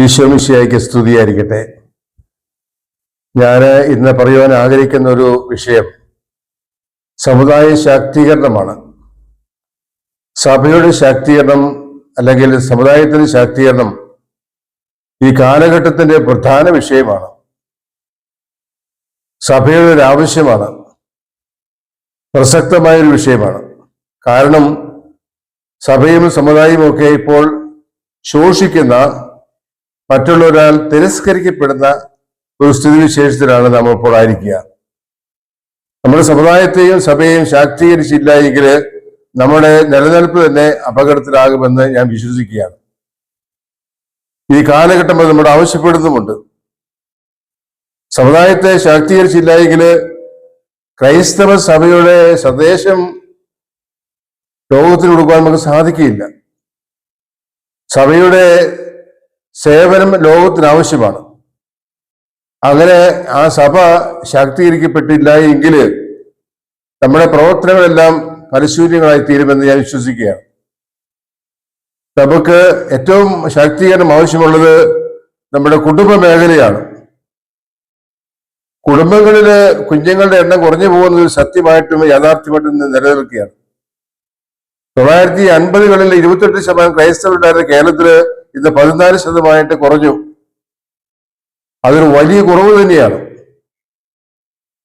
ഈശോമിശിയായിക്ക് സ്തുതിയായിരിക്കട്ടെ. ഞാൻ ഇന്ന് പറയുവാൻ ആഗ്രഹിക്കുന്ന ഒരു വിഷയം സമുദായ ശാക്തീകരണമാണ്. സഭയുടെ ശാക്തീകരണം അല്ലെങ്കിൽ സമുദായത്തിന്റെ ശാക്തീകരണം ഈ കാലഘട്ടത്തിന്റെ പ്രധാന വിഷയമാണ്. സഭയുടെ ഒരു ആവശ്യമാണ്. പ്രസക്തമായൊരു വിഷയമാണ്. കാരണം സഭയും സമുദായവും ഒക്കെ ഇപ്പോൾ ശോഷിക്കുന്ന മറ്റുള്ളവരാൽ തിരസ്കരിക്കപ്പെടുന്ന ഒരു സ്ഥിതിവിശേഷത്തിലാണ് നാം ഇപ്പോൾ ആയിരിക്കുക. നമ്മുടെ സമുദായത്തെയും സഭയെയും ശാക്തീകരിച്ചില്ല എങ്കിൽ നമ്മുടെ നിലനിൽപ്പ് തന്നെ അപകടത്തിലാകുമെന്ന് ഞാൻ വിശ്വസിക്കുകയാണ്. ഈ കാലഘട്ടം അത് നമ്മുടെ ആവശ്യപ്പെടുന്നുമുണ്ട്. സമുദായത്തെ ശാക്തീകരിച്ചില്ല എങ്കിൽ ക്രൈസ്തവ സഭയുടെ സന്ദേശം ലോകത്തിന് കൊടുക്കുവാൻ നമുക്ക് സാധിക്കില്ല സഭയുടെ സേവനം ലോകത്തിന് ആവശ്യമാണ് അങ്ങനെ ആ സഭ ശാക്തീകരിക്കപ്പെട്ടില്ല എങ്കിൽ നമ്മുടെ പ്രവർത്തനങ്ങളെല്ലാം ഫലശൂന്യങ്ങളായി തീരുമെന്ന് ഞാൻ വിശ്വസിക്കുകയാണ്. നമുക്ക് ഏറ്റവും ശാക്തീകരണം ആവശ്യമുള്ളത് നമ്മുടെ കുടുംബ മേഖലയാണ്. കുടുംബങ്ങളിൽ കുഞ്ഞുങ്ങളുടെ എണ്ണം കുറഞ്ഞു പോകുന്നത് സത്യമായിട്ടും യാഥാർത്ഥ്യമായിട്ടും നിലനിൽക്കുകയാണ്. തൊള്ളായിരത്തി അൻപതുകളിൽ ഇരുപത്തെട്ട് ശതമാനം ക്രൈസ്തവരുണ്ടായിരുന്ന കേരളത്തിൽ ഇന്ന് പതിനാല് ശതമാനമായിട്ട് കുറഞ്ഞു. അതൊരു വലിയ കുറവ് തന്നെയാണ്.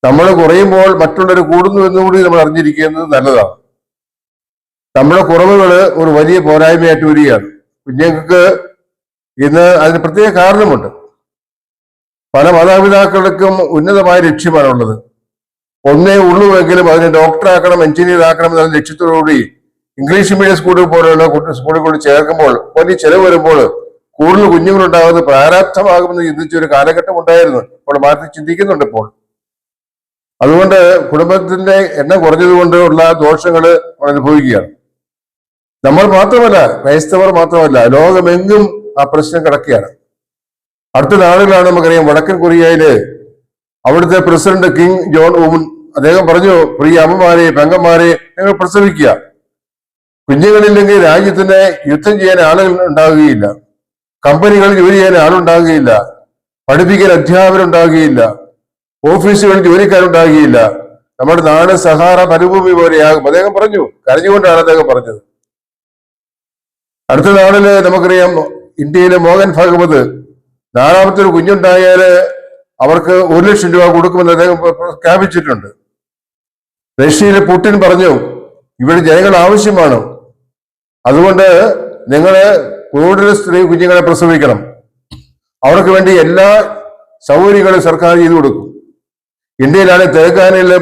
നമ്മൾ കുറയുമ്പോൾ മറ്റുള്ളവർ കൂടുന്നു എന്നുകൂടി നമ്മൾ അറിഞ്ഞിരിക്കുന്നത് നല്ലതാണ്. നമ്മുടെ കുറവുകൾ ഒരു വലിയ പോരായ്മയായിട്ട് വരികയാണ്. കുഞ്ഞുങ്ങൾക്ക് ഇന്ന് അതിന് പ്രത്യേക കാരണമുണ്ട്. പല മാതാപിതാക്കൾക്കും ഉന്നതമായ ലക്ഷ്യമാണുള്ളത് ഒന്നേ ഉള്ളൂ എങ്കിലും അതിനെ ഡോക്ടറാക്കണം എഞ്ചിനീയർ ആക്കണം എന്ന ലക്ഷ്യത്തോടുകൂടി ഇംഗ്ലീഷ് മീഡിയം സ്കൂളിൽ പോലെയുള്ള സ്കൂളിൽ കൊണ്ട് ചേർക്കുമ്പോൾ വലിയ ചെലവ് വരുമ്പോൾ കൂടുതൽ കുഞ്ഞുങ്ങളുണ്ടാകുന്നത് പ്രാരാബ്ധമാകുമെന്ന് ചിന്തിച്ച ഒരു കാലഘട്ടം ഉണ്ടായിരുന്നു. ഇപ്പോൾ മാറ്റി ചിന്തിക്കുന്നുണ്ട് ഇപ്പോൾ. അതുകൊണ്ട് കുടുംബത്തിന്റെ എണ്ണം കുറഞ്ഞതുകൊണ്ട് ഉള്ള ദോഷങ്ങൾ അനുഭവിക്കുകയാണ്. നമ്മൾ മാത്രമല്ല ക്രൈസ്തവർ മാത്രമല്ല ലോകമെങ്ങും ആ പ്രശ്നം കിടക്കുകയാണ്. അടുത്ത നാളുകളാണ് നമുക്കറിയാം വടക്കൻ കൊറിയയിൽ അവിടുത്തെ പ്രസിഡന്റ് കിങ് ജോൺ ഉമുൻ അദ്ദേഹം പറഞ്ഞു പ്രിയ അമ്മമാരെ പെങ്ങന്മാരെ നിങ്ങൾ പ്രസവിക്കുക. കുഞ്ഞുങ്ങളില്ലെങ്കിൽ രാജ്യത്തിന് യുദ്ധം ചെയ്യാൻ ആളുകൾ ഉണ്ടാകുകയില്ല. കമ്പനികൾ ജോലി ചെയ്യാൻ ആളുണ്ടാകുകയില്ല. പഠിപ്പിക്കാൻ അധ്യാപകരുണ്ടാകുകയില്ല ഓഫീസുകളിൽ ജോലിക്കാരുണ്ടാകുകയില്ല നമ്മുടെ നാട് സഹാറ മരുഭൂമി പോലെയാകും. അദ്ദേഹം പറഞ്ഞു കരഞ്ഞുകൊണ്ടാണ് അദ്ദേഹം പറഞ്ഞത്. അടുത്ത നാളിൽ നമുക്കറിയാം ഇന്ത്യയിലെ മോഹൻ ഭാഗവത് നാലാമത്തെ ഒരു കുഞ്ഞുണ്ടായാൽ അവർക്ക് ഒരു ലക്ഷം രൂപ കൊടുക്കുമെന്ന് അദ്ദേഹം പ്രഖ്യാപിച്ചിട്ടുണ്ട്. റഷ്യയിലെ പുടിൻ പറഞ്ഞു ഇവിടെ ജനങ്ങൾ ആവശ്യമാണ്. അതുകൊണ്ട് നിങ്ങൾ കൂടുതൽ സ്ത്രീ കുഞ്ഞുങ്ങളെ പ്രസവിക്കണം. അവർക്ക് വേണ്ടി എല്ലാ സൗകര്യങ്ങളും സർക്കാർ ചെയ്തു കൊടുക്കും. ഇന്ത്യയിലാണ് തെലങ്കാനയിലെ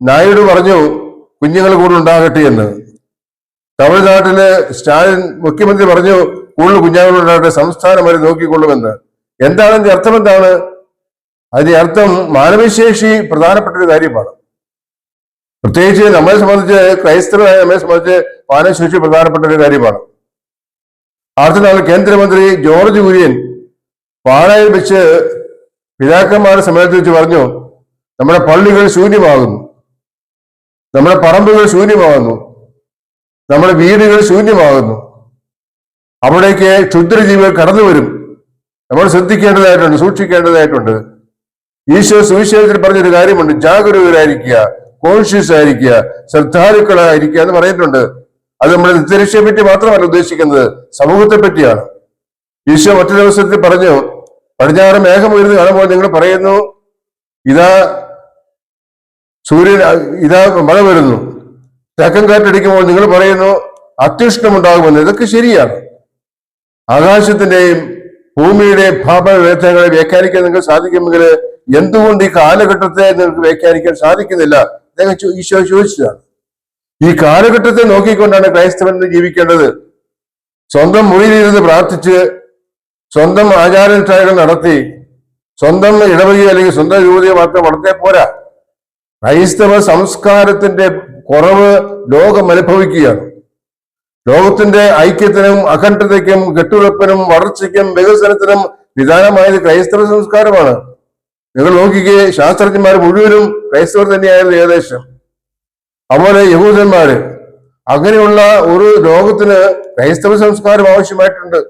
നായിഡു പറഞ്ഞു കുഞ്ഞുങ്ങൾ കൂടുതൽ ഉണ്ടാകട്ടെ എന്ന്. തമിഴ്നാട്ടിൽ സ്റ്റാലിൻ മുഖ്യമന്ത്രി പറഞ്ഞു കൂടുതൽ കുഞ്ഞുങ്ങൾ ഉണ്ടാകട്ടെ സംസ്ഥാനം വരെ നോക്കിക്കൊള്ളുമെന്ന്. എന്താണ് അതിന്റെ അർത്ഥം എന്താണ്? അതിന്റെ അർത്ഥം മാനവശേഷി പ്രധാനപ്പെട്ട ഒരു കാര്യമാണ്. പ്രത്യേകിച്ച് നമ്മളെ സംബന്ധിച്ച് ക്രൈസ്തവരായ നമ്മെ സംബന്ധിച്ച് മാനവശേഷി പ്രധാനപ്പെട്ട ഒരു കാര്യമാണ്. അടുത്ത നാൾ കേന്ദ്രമന്ത്രി ജോർജ് കുര്യൻ പാലായിൽ വെച്ച് പിതാക്കന്മാരുടെ സമയത്ത് വെച്ച് പറഞ്ഞു നമ്മുടെ പള്ളികൾ ശൂന്യമാകുന്നു. നമ്മുടെ പറമ്പുകൾ ശൂന്യമാകുന്നു. നമ്മുടെ വീടുകൾ ശൂന്യമാകുന്നു. അവിടേക്ക് ക്ഷുദ്രജീവികൾ കടന്നു വരും. നമ്മൾ ശ്രദ്ധിക്കേണ്ടതായിട്ടുണ്ട് സൂക്ഷിക്കേണ്ടതായിട്ടുണ്ട്. ഈശോ സുവിശേഷത്തിൽ പറഞ്ഞൊരു കാര്യമുണ്ട് ജാഗരൂകരായിരിക്കുക കോൺഷ്യസ് ആയിരിക്കുക ശ്രദ്ധാലുക്കളായിരിക്കുക എന്ന് പറഞ്ഞിട്ടുണ്ട് അത് നമ്മുടെ നിത്യരക്ഷയെ പറ്റി മാത്രമല്ല ഉദ്ദേശിക്കുന്നത്. സമൂഹത്തെ പറ്റിയാണ്. ഈശോ മറ്റൊരു അവസരത്തിൽ പറഞ്ഞു പടിഞ്ഞാറ് മേഘം ഉയർന്ന് കാണുമ്പോൾ നിങ്ങൾ പറയുന്നു ഇതാ സൂര്യൻ ഇതാ മഴ വരുന്നു. തേക്കം കാറ്റടിക്കുമ്പോൾ നിങ്ങൾ പറയുന്നു അത്യുഷ്ണമുണ്ടാകുമെന്ന് ഇതൊക്കെ ശരിയാണ്. ആകാശത്തിന്റെയും ഭൂമിയുടെയും ഭാവവേദങ്ങളെ വ്യാഖ്യാനിക്കാൻ നിങ്ങൾക്ക് സാധിക്കുമെങ്കിൽ എന്തുകൊണ്ട് ഈ കാലഘട്ടത്തെ നിങ്ങൾക്ക് വ്യാഖ്യാനിക്കാൻ സാധിക്കുന്നില്ല? അദ്ദേഹം ഈശോ ചോദിച്ചതാണ്. ഈ കാലഘട്ടത്തെ നോക്കിക്കൊണ്ടാണ് ക്രൈസ്തവൻ ജീവിക്കേണ്ടത്. സ്വന്തം മുറിയിലിരുന്ന് പ്രാർത്ഥിച്ച് സ്വന്തം ആചാരനിഷ്ഠകൾ നടത്തി സ്വന്തം ഇടവകയോ അല്ലെങ്കിൽ സ്വന്തം യുവതിയെ മാത്രം വളർത്തേ പോരാ. ക്രൈസ്തവ സംസ്കാരത്തിന്റെ കുറവ് ലോകം അനുഭവിക്കുകയാണ്. ലോകത്തിന്റെ ഐക്യത്തിനും അഖണ്ഡതയ്ക്കും കെട്ടുറപ്പിനും വളർച്ചയ്ക്കും വികസനത്തിനും നിദാനമായത് ക്രൈസ്തവ സംസ്കാരമാണ്. നിങ്ങൾ നോക്കിക്കേ ശാസ്ത്രജ്ഞന്മാർ മുഴുവനും ക്രൈസ്തവർ തന്നെയായിരുന്നു ഏകദേശം. അതുപോലെ യഹൂദന്മാര് അങ്ങനെയുള്ള ഒരു ലോകത്തിന് ക്രൈസ്തവ സംസ്കാരം ആവശ്യമായിട്ടുണ്ട്.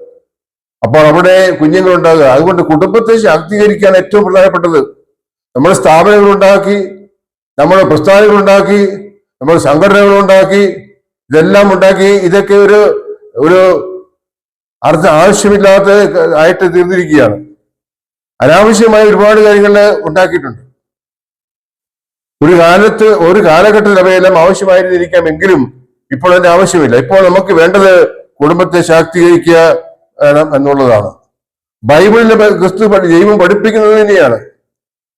അപ്പോൾ അവിടെ കുഞ്ഞുങ്ങൾ ഉണ്ടാകുക അതുകൊണ്ട് കുടുംബത്തെ ശാക്തീകരിക്കാൻ ഏറ്റവും പ്രധാനപ്പെട്ടത് നമ്മൾ സ്ഥാപനങ്ങൾ ഉണ്ടാക്കി നമ്മൾ പ്രസ്ഥാനങ്ങൾ ഉണ്ടാക്കി നമ്മൾ സംഘടനകൾ ഉണ്ടാക്കി ഇതെല്ലാം ഉണ്ടാക്കി ഇതൊക്കെ ഒരു ഒരു അർത്ഥ ആവശ്യമില്ലാത്ത ആയിട്ട് തീർന്നിരിക്കുകയാണ്. അനാവശ്യമായ ഒരുപാട് കാര്യങ്ങൾ ഉണ്ടാക്കിയിട്ടുണ്ട്. ഒരു കാലത്ത് ഒരു കാലഘട്ടത്തിൽ അവയെല്ലാം ആവശ്യമായിരുന്നിരിക്കാം എങ്കിലും ഇപ്പോൾ അതിന്റെ ആവശ്യമില്ല. ഇപ്പോൾ നമുക്ക് വേണ്ടത് കുടുംബത്തെ ശാക്തീകരിക്കുക എന്നുള്ളതാണ്. ബൈബിളിലെ ക്രിസ്തു ദൈവം പഠിപ്പിക്കുന്നത് തന്നെയാണ്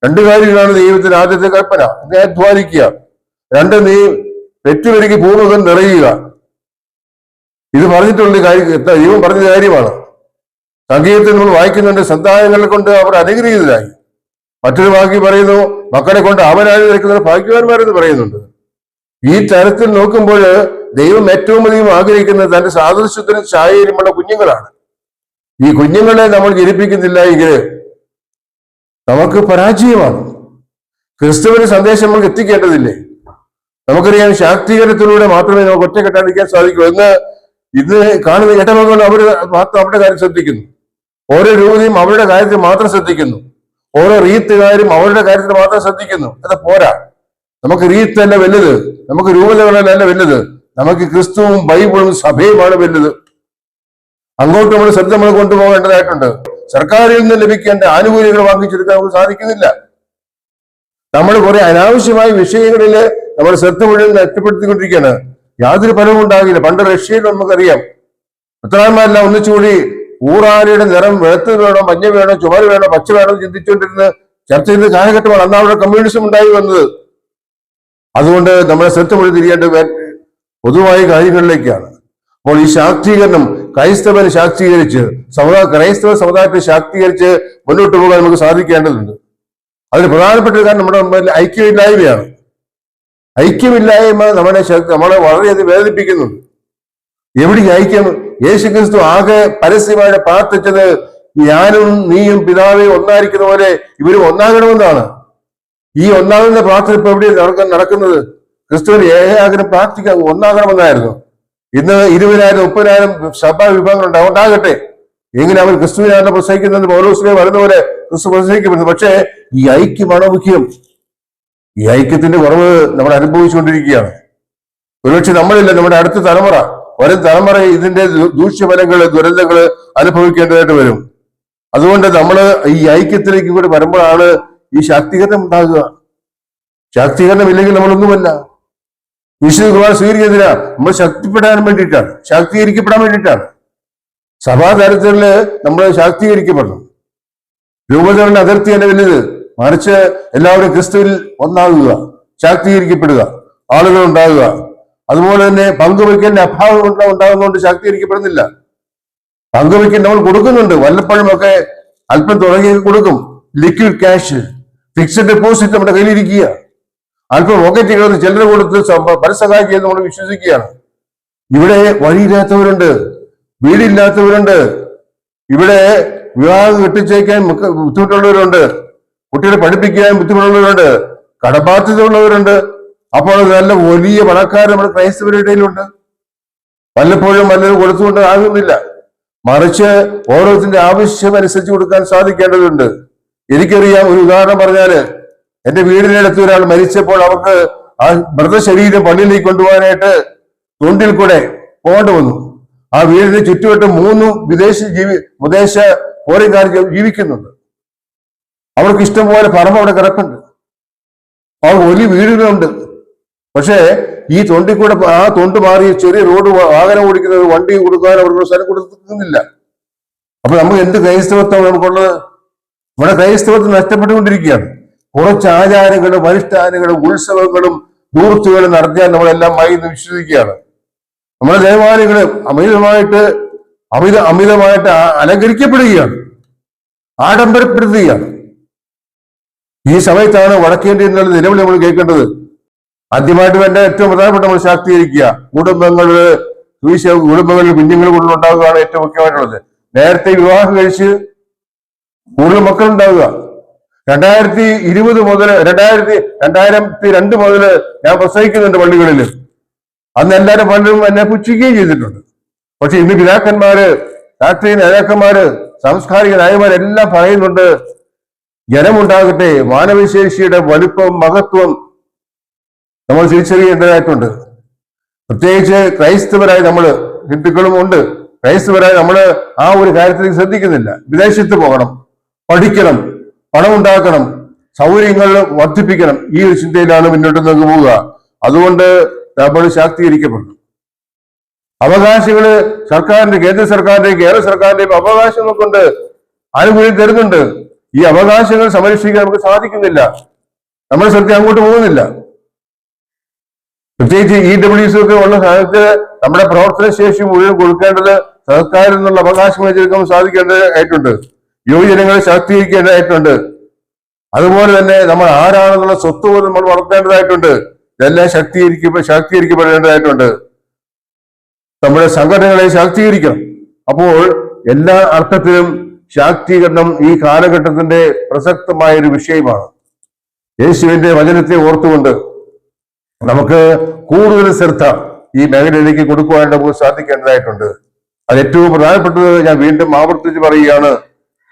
രണ്ടു കാര്യങ്ങളാണ് ദൈവത്തിന്റെ ആദ്യത്തെ കൽപ്പന. നീ അധ്വാനിക്കുക. രണ്ട് നീ പെറ്റുപെരുക്കി പൂർവകം നിറയുക. ഇത് പറഞ്ഞിട്ടുള്ള കാര്യം ദൈവം പറഞ്ഞ കാര്യമാണ്. സംഗീതത്തിൽ നമ്മൾ വായിക്കുന്നുണ്ട് സന്താനങ്ങളെ കൊണ്ട് അവർ അനുഗ്രഹീതരായി. മറ്റൊരു വാക്കി പറയുന്നു മക്കളെ കൊണ്ട് അവനായി നിൽക്കുന്നത് ഭാഗ്യവാന്മാരെന്ന് പറയുന്നുണ്ട്. ഈ തരത്തിൽ നോക്കുമ്പോൾ ദൈവം ഏറ്റവും അധികം ആഗ്രഹിക്കുന്നത് തന്റെ സാദൃശ്യത്തിനും ഛായയിലുമുള്ള കുഞ്ഞുങ്ങളാണ്. ഈ കുഞ്ഞുങ്ങളെ നമ്മൾ ജനിപ്പിക്കുന്നില്ല എങ്കിൽ നമുക്ക് പരാജയമാണ്. ക്രിസ്തുവിന്റെ സന്ദേശം നമുക്ക് എത്തിക്കേണ്ടതില്ലേ? നമുക്കറിയാം ശാക്തീകരണത്തിലൂടെ മാത്രമേ നമുക്ക് ഒറ്റക്കെട്ടാതിരിക്കാൻ സാധിക്കൂ എന്ന് ഇന്ന് കാണുന്ന ഏറ്റവും അവർ മാത്രം അവരുടെ കാര്യം ശ്രദ്ധിക്കുന്നു. ഓരോ രൂപതയും അവരുടെ കാര്യത്തിൽ മാത്രം ശ്രദ്ധിക്കുന്നു. ഓരോ റീത്തുകാരും അവരുടെ കാര്യത്തിൽ മാത്രം ശ്രദ്ധിക്കുന്നു. അത് പോരാ. നമുക്ക് റീത്ത് തന്നെ വലുത് നമുക്ക് രൂപതകളല്ല വലുത് നമുക്ക് ക്രിസ്തുവും ബൈബിളും സഭയുമാണ് വലുത് അങ്ങോട്ട് നമ്മൾ ശ്രദ്ധ നമ്മൾ കൊണ്ടുപോകേണ്ടതായിട്ടുണ്ട്. സർക്കാരിൽ നിന്ന് ലഭിക്കേണ്ട ആനുകൂല്യങ്ങൾ വാങ്ങിച്ചെടുക്കാൻ നമുക്ക് സാധിക്കുന്നില്ല. നമ്മൾ കുറെ അനാവശ്യമായ വിഷയങ്ങളിൽ നമ്മൾ ശ്രദ്ധ മുഴുവൻ നഷ്ടപ്പെടുത്തിക്കൊണ്ടിരിക്കുകയാണ്. യാതൊരു ഫലവും ഉണ്ടാകില്ല പണ്ട് റഷ്യയിൽ നമുക്കറിയാം. ഉത്തരാന്മാരെല്ലാം ഒന്നിച്ചുകൂടി ഊറാനയുടെ നിറം വെളുത്ത് വേണോ മഞ്ഞ വേണോ ചുമര് വേണോ പച്ച വേണോ എന്ന് ചിന്തിച്ചുകൊണ്ടിരുന്ന് ചർച്ച ചെയ്ത കാലഘട്ടമാണ് അന്ന് അവിടെ കമ്മ്യൂണിസം ഉണ്ടായി വന്നത്. അതുകൊണ്ട് നമ്മളെ ശ്രദ്ധ മുഴുവൻ തിരിയേണ്ട പൊതുവായ കാര്യങ്ങളിലേക്കാണ്. അപ്പോൾ ഈ ശാക്തീകരണം ക്രൈസ്തവനെ ശാക്തീകരിച്ച് സമുദായ ക്രൈസ്തവ സമുദായത്തെ ശാക്തീകരിച്ച് മുന്നോട്ട് പോകാൻ നമുക്ക് സാധിക്കേണ്ടതുണ്ട്. അതിന് പ്രധാനപ്പെട്ട കാരണം നമ്മുടെ മുമ്പിൽ ഐക്യമില്ലായ്മയാണ്. ഐക്യമില്ലായ്മ നമ്മളെ നമ്മളെ വളരെയധികം വേദനിപ്പിക്കുന്നുണ്ട്. എവിടെ ഐക്യം യേശു ക്രിസ്തു ആകെ പരസ്യമായിട്ട് പ്രാർത്ഥിച്ചത് ഞാനും നീയും പിതാവേ ഒന്നായിരിക്കുന്ന പോലെ ഇവരും ഒന്നാകണമെന്നാണ്. ഈ ഒന്നാകുന്ന പ്രാർത്ഥന ഇപ്പൊ എവിടെ നടക്ക നടക്കുന്നത്? ക്രിസ്തുവിന് ഏകാഗ്രഹം പ്രാർത്ഥിക്കാൻ ഒന്നാകണമെന്നായിരുന്നു. ഇന്ന് ഇരുപതിനായിരം മുപ്പതിനായിരം സഭാ വിഭാഗങ്ങൾ ഉണ്ടാവും ഉണ്ടാകട്ടെ എങ്ങനെ അവർ ക്രിസ്തുവിനാണ് പ്രസംഗിക്കുന്നത് പൗലോസിനെ വരുന്ന പോലെ ക്രിസ്തു പ്രസംഗിക്കപ്പെടുന്നു. പക്ഷേ ഈ ഐക്യമാണ് മുഖ്യം? ഈ ഐക്യത്തിന്റെ കുറവ് നമ്മൾ അനുഭവിച്ചുകൊണ്ടിരിക്കുകയാണ്. ഒരുപക്ഷെ നമ്മളില്ല നമ്മുടെ അടുത്ത തലമുറ. വരും തലമുറ ഇതിന്റെ ദൂഷ്യഫലങ്ങൾ ദുരന്തങ്ങൾ അനുഭവിക്കേണ്ടതായിട്ട് വരും. അതുകൊണ്ട് നമ്മൾ ഈ ഐക്യത്തിലേക്ക് കൂടി വരുമ്പോഴാണ് ഈ ശാക്തീകരണം ഉണ്ടാകുക. ശാക്തീകരണം ഇല്ലെങ്കിൽ നമ്മളൊന്നുമല്ല. വിശുദ്ധ കുർബാന സ്വീകരിക്കുന്നില്ല നമ്മൾ ശക്തിപ്പെടാൻ വേണ്ടിയിട്ടാണ്. ശാക്തീകരിക്കപ്പെടാൻ വേണ്ടിയിട്ടാണ്. സഭാതലത്തിൽ നമ്മൾ ശാക്തീകരിക്കപ്പെടണം രൂപതകളുടെ അതിർത്തി തന്നെ വലുത്. മറിച്ച് എല്ലാവരും ക്രിസ്തുവിൽ ഒന്നാകുക ശാക്തീകരിക്കപ്പെടുക ആളുകൾ ഉണ്ടാകുക. അതുപോലെ തന്നെ പങ്കുവയ്ക്കലിന്റെ അഭാവം ഉണ്ട- ഉണ്ടാകുന്നതുകൊണ്ട് ശാക്തീകരിക്കപ്പെടുന്നില്ല. പങ്കുവയ്ക്കൽ നമ്മൾ കൊടുക്കുന്നുണ്ട്. വല്ലപ്പോഴും ഒക്കെ അല്പം തുടങ്ങി കൊടുക്കും. ലിക്വിഡ് ക്യാഷ് ഫിക്സഡ് ഡെപ്പോസിറ്റ് നമ്മുടെ കയ്യിലിരിക്കുക. അല്പം പോക്കറ്റ് കിടന്ന് ചില്ലറ കൊടുത്ത് പരസഹായം ചെയ്ത് നമ്മൾ വിശ്വസിക്കുകയാണ്. ഇവിടെ വഴിയില്ലാത്തവരുണ്ട്. വീടില്ലാത്തവരുണ്ട്. ഇവിടെ വിവാഹം കെട്ടിച്ചേക്കാൻ ബുദ്ധിമുട്ടുള്ളവരുണ്ട്. കുട്ടികളെ പഠിപ്പിക്കാൻ ബുദ്ധിമുട്ടുള്ളവരുണ്ട്. കടബാധ്യത ഉള്ളവരുണ്ട് അപ്പോൾ നല്ല വലിയ പണക്കാർ നമ്മുടെ ക്രൈസ്തവരുടെ ഇടയിലുണ്ട്. വല്ലപ്പോഴും വല്ലതും കൊടുത്തുകൊണ്ട് ആകുന്നില്ല. മറിച്ച് ഓരോരുത്തരുടെ ആവശ്യം അനുസരിച്ച് കൊടുക്കാൻ സാധിക്കേണ്ടതുണ്ട്. എനിക്കറിയാം ഒരു ഉദാഹരണം പറഞ്ഞാൽ എന്റെ വീടിനടുത്ത് ഒരാൾ മരിച്ചപ്പോൾ അവർക്ക് ആ മൃതശരീരം പള്ളിയിലേക്ക് കൊണ്ടുപോകാനായിട്ട് തൊണ്ടിൽ കൂടെ പോകേണ്ടി വന്നു. ആ വീടിന് ചുറ്റുവട്ട് മൂന്ന് വിദേശ ജീവി വിദേശ ഫോറിൻകാർ ജീവിക്കുന്നുണ്ട്. അവർക്ക് ഇഷ്ടം പോലെ പറമ്പ് അവിടെ കിടപ്പുണ്ട്. അവർ വലിയ വീടുകളുണ്ട്. പക്ഷേ ഈ തൊണ്ടി കൂടെ ആ തൊണ്ട് മാറി ചെറിയ റോഡ് വാഹനം ഓടിക്കുന്നത് വണ്ടി കൊടുക്കാൻ അവരുടെ സ്ഥലം കൊടുക്കുന്നില്ല. അപ്പൊ നമുക്ക് എന്ത് ക്രൈസ്തവത്വം നമുക്കുള്ളത്? നമ്മുടെ ക്രൈസ്തവത്വം നഷ്ടപ്പെട്ടുകൊണ്ടിരിക്കുകയാണ്. കുറച്ച് ആചാരങ്ങളും അനുഷ്ഠാനങ്ങളും ഉത്സവങ്ങളും ദൂർത്തുകളും നടത്തിയാൽ നമ്മളെല്ലാം മൈന്ന് വിശ്വസിക്കുകയാണ്. നമ്മുടെ ദേവാലയങ്ങൾ അമിതമായിട്ട് അമിത അമിതമായിട്ട് അലങ്കരിക്കപ്പെടുകയാണ്. ആഡംബരപ്പെടുത്തുകയാണ്. ഈ സമയത്താണ് വടക്കേണ്ടി എന്നുള്ള നിലവിൽ നമ്മൾ കേൾക്കേണ്ടത്. ആദ്യമായിട്ട് വേണ്ട ഏറ്റവും പ്രധാനപ്പെട്ട നമ്മൾ ശാക്തീകരിക്കുക. കുടുംബങ്ങളിൽ സുവിശ കുടുംബങ്ങളിൽ കുഞ്ഞുങ്ങൾ കൂടുതൽ ഉണ്ടാകുകയാണ് ഏറ്റവും മുഖ്യമായിട്ടുള്ളത്. നേരത്തെ വിവാഹം കഴിച്ച് കൂടുതൽ മക്കൾ ഉണ്ടാവുക. രണ്ടായിരത്തി ഇരുപത് മുതൽ രണ്ടായിരത്തി രണ്ടായിരത്തി രണ്ട് മുതൽ ഞാൻ പ്രസവിക്കുന്നുണ്ട് പള്ളികളിൽ അന്ന് എല്ലാവരും പലരും എന്നെ പുച്ഛിക്കുകയും ചെയ്തിട്ടുണ്ട്. പക്ഷെ ഇന്ന് പിതാക്കന്മാര് രാഷ്ട്രീയ നേതാക്കന്മാര് സാംസ്കാരിക നായകന്മാരെല്ലാം പറയുന്നുണ്ട് ജനമുണ്ടാകട്ടെ മാനവശേഷിയുടെ വലുപ്പം മഹത്വം നമ്മൾ തിരിച്ചറിയേണ്ടതായിട്ടുണ്ട്. പ്രത്യേകിച്ച് ക്രൈസ്തവരായി നമ്മൾ ഹിന്ദുക്കളും ഉണ്ട്. ക്രൈസ്തവരായി നമ്മൾ ആ ഒരു കാര്യത്തിൽ ശ്രദ്ധിക്കുന്നില്ല. വിദേശത്ത് പോകണം പഠിക്കണം പണം ഉണ്ടാക്കണം സൗകര്യങ്ങൾ വർദ്ധിപ്പിക്കണം. ഈ ഒരു ചിന്തയിലാണ് മുന്നോട്ട് നമുക്ക് പോവുക. അതുകൊണ്ട് നമ്മൾ ശാക്തീകരിക്കപ്പെടുന്നു. അവകാശങ്ങൾ സർക്കാരിന്റെ കേന്ദ്ര സർക്കാരിന്റെയും കേരള സർക്കാരിന്റെയും അവകാശങ്ങൾ കൊണ്ട് ആനുകൂല്യം തരുന്നുണ്ട്. ഈ അവകാശങ്ങൾ സംരക്ഷിക്കാൻ നമുക്ക് സാധിക്കുന്നില്ല. നമ്മുടെ ശ്രദ്ധ അങ്ങോട്ട് പോകുന്നില്ല. പ്രത്യേകിച്ച് ഇ ഡബ്ല്യു സി ഒക്കെ ഉള്ള സ്ഥലത്ത് നമ്മുടെ പ്രവർത്തന ശേഷി മുഴുവൻ കൊടുക്കേണ്ടത് സർക്കാരിൽ നിന്നുള്ള അവകാശങ്ങൾ വെച്ചെടുക്കാൻ സാധിക്കേണ്ടതായിട്ടുണ്ട് യുവജനങ്ങളെ ശാക്തീകരിക്കേണ്ടതായിട്ടുണ്ട് അതുപോലെ തന്നെ നമ്മൾ ആരാണെന്നുള്ള സ്വത്ത് പോലും നമ്മൾ വളർത്തേണ്ടതായിട്ടുണ്ട്. ഇതെല്ലാം ശക്തീകരിക്ക ശാക്തീകരിക്കപ്പെടേണ്ടതായിട്ടുണ്ട് നമ്മുടെ സംഘടനകളെ ശാക്തീകരിക്കണം. അപ്പോൾ എല്ലാ അർത്ഥത്തിലും ശാക്തീകരണം ഈ കാലഘട്ടത്തിന്റെ പ്രസക്തമായ ഒരു വിഷയമാണ്. യേശുവിന്റെ വചനത്തെ ഓർത്തുകൊണ്ട് നമുക്ക് കൂടുതൽ ശ്രദ്ധ ഈ മേഖലയിലേക്ക് കൊടുക്കുവാനായിട്ട് നമുക്ക് സാധിക്കേണ്ടതായിട്ടുണ്ട്. അത് ഏറ്റവും പ്രധാനപ്പെട്ടത് ഞാൻ വീണ്ടും ആവർത്തിച്ച് പറയുകയാണ്.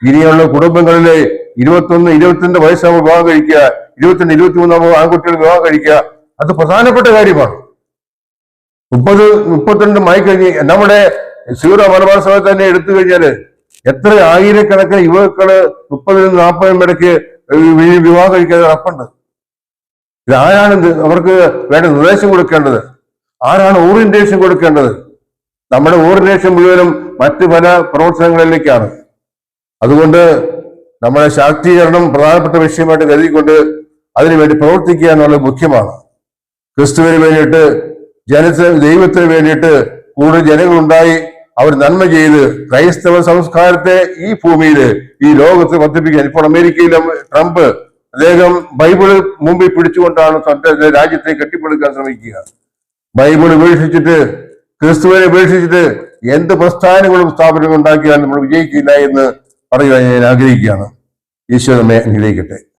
ഇനിയുള്ള കുടുംബങ്ങളിലെ ഇരുപത്തൊന്ന് ഇരുപത്തിരണ്ട് വയസ്സാകുമ്പോൾ വിവാഹം കഴിക്കുക ഇരുപത്തിരണ്ട് ഇരുപത്തി മൂന്നാകുമ്പോൾ ആൺകുട്ടികൾ വിവാഹം കഴിക്കുക അത് പ്രധാനപ്പെട്ട കാര്യമാണ്. മുപ്പത് മുപ്പത്തിരണ്ട് മായി കഴിഞ്ഞ് നമ്മുടെ സീറോ മലബാർ സഭ തന്നെ എടുത്തു കഴിഞ്ഞാൽ എത്ര ആയിരക്കണക്കിന് യുവാക്കൾ മുപ്പതിനും നാൽപ്പതിനും ഇടയ്ക്ക് വിവാഹം കഴിക്കാതെ നടപ്പുണ്ട് ഇത് ആരാണ് അവർക്ക് വേണ്ട നിർദ്ദേശം കൊടുക്കേണ്ടത്. ആരാണ് ഓറിയന്റേഷൻ കൊടുക്കേണ്ടത്? നമ്മുടെ ഓറിയന്റേഷൻ മുഴുവനും മറ്റ് പല പ്രവർത്തനങ്ങളിലേക്കാണ്. അതുകൊണ്ട് നമ്മുടെ ശാക്തീകരണം പ്രധാനപ്പെട്ട വിഷയമായിട്ട് കരുതിക്കൊണ്ട് അതിനുവേണ്ടി പ്രവർത്തിക്കുക എന്നുള്ളത് മുഖ്യമാണ്. ക്രിസ്തുവിന് വേണ്ടിയിട്ട് ജനത്തിന് ദൈവത്തിന് വേണ്ടിയിട്ട് കൂടുതൽ ജനങ്ങളുണ്ടായി അവർ നന്മ ചെയ്ത് ക്രൈസ്തവ സംസ്കാരത്തെ ഈ ഭൂമിയിൽ ഈ ലോകത്ത് വർദ്ധിപ്പിക്കാൻ. ഇപ്പോൾ അമേരിക്കയിലെ ട്രംപ് അദ്ദേഹം ബൈബിൾ മുമ്പിൽ പിടിച്ചുകൊണ്ടാണ് തന്റെ രാജ്യത്തെ കെട്ടിപ്പടുക്കാൻ ശ്രമിക്കുക. ബൈബിൾ ഉപേക്ഷിച്ചിട്ട് ക്രിസ്തുവിനെ ഉപേക്ഷിച്ചിട്ട് എന്ത് പ്രസ്ഥാനങ്ങളും സ്ഥാപനങ്ങളും ഉണ്ടാക്കിയാൽ നമ്മൾ വിജയിക്കില്ല എന്ന് പറയുവാൻ ഞാൻ ആഗ്രഹിക്കുകയാണ്. ഈശോ നമ്മെ അനുഗ്രഹിക്കട്ടെ.